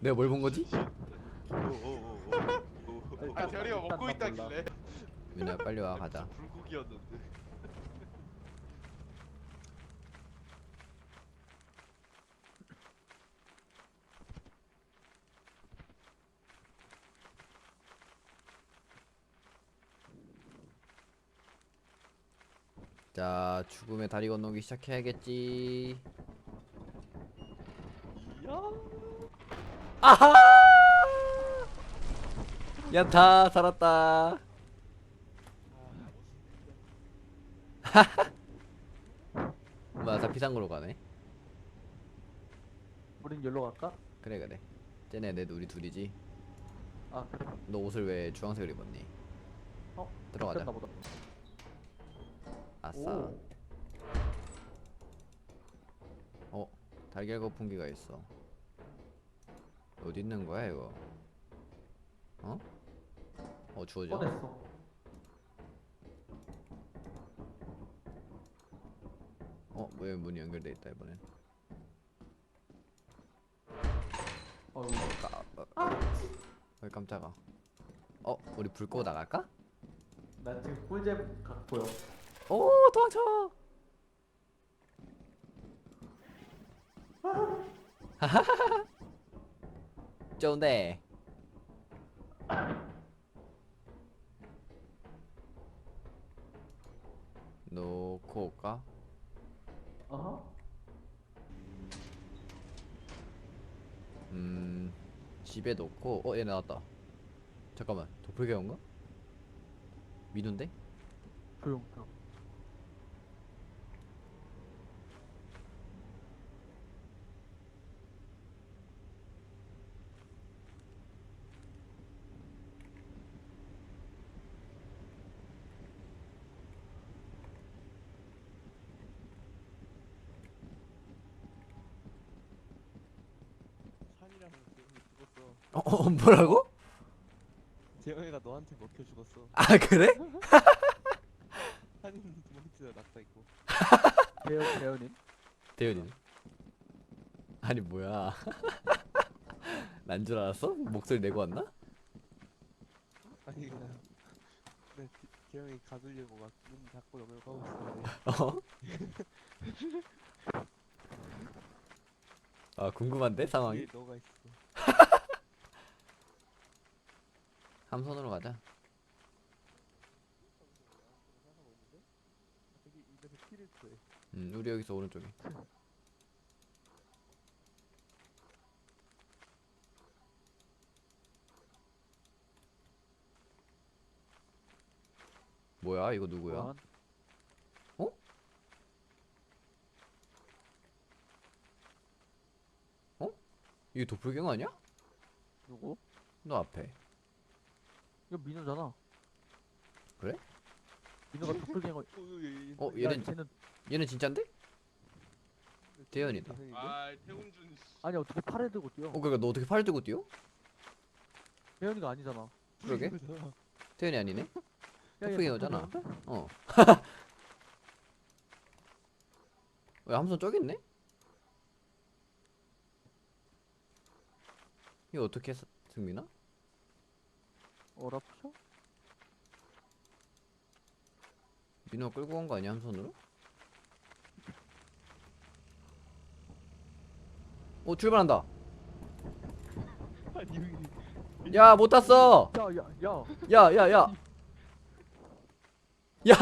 내가 뭘 본 거지? 아 대리가 먹고 있다길래 민아 빨리 와 가자. 불고기였는데 자 죽음의 다리 건너기 시작해야겠지. 아하! 야타 살았다. 맞아 비상구로 가네. 우린 열로 갈까? 그래 그래. 쟤네 내 우리 둘이지. 아 그래 너 옷을 왜 주황색을 입었니? 어? 들어가자. 바뀌었나 보다 아싸. 오. 어 달걀 거품기가 있어. 어디 있는 거야 이거? 어? 어 주워져. 꺼냈어 어, 왜 문이 연결돼 있다 이번엔. 어이구 까, 어, 왜 깜짝아. 어, 우리 불 끄고 나갈까? 나 지금 꿀잼 각 보여 오, 도망쳐. 좋은데. 놓고 올까? 어허 음 집에 놓고 어얘 나왔다 잠깐만 도플갱어인가? 민우인데? 조용 조용 산이랑 재영이 죽었 어. 어, 어 뭐라고? 재영이가 너한테 먹혀 죽었어. 아 그래? 산이는 도망치다 낙사 있고. 대현 대현님 대현이는? 아니 뭐야 난 줄 알았어? 목소리 내고 왔나? 아니 그냥 네, 지- 재영이 가두려고 막문 닫고 넘어가고 있었는데 어? 아 궁금한데 상황이? 뒤에 너가 있어. 함선으로 가자. 음 우리 여기서 오른쪽에 뭐야 이거 누구야? 보안. 이게 도플갱어 아니야? 누구? 너 앞에 이거 민우잖아 그래? 민우가 도플갱어 어 야, 얘는 쟤는 얘는 진짠데? 대현이다. 아 태훈준 씨 아니 어떻게 팔을 들고 뛰어 어 그러니까 너 어떻게 팔 들고 뛰어? 대현이가 아니잖아 그러게 태현이 아니네? 도플갱어잖아. 어. 왜 함선 저기 있네? 이거 어떻게 했어, 승민아? 어랍쇼? 민호가 끌고 간거 아니야 함선으로? 오 출발한다. 아니 여기 야못 탔어. 야야 야 야야 야. 야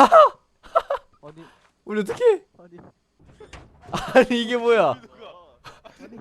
아니 우리 어떻게? 아니 아니 이게 뭐야? 아니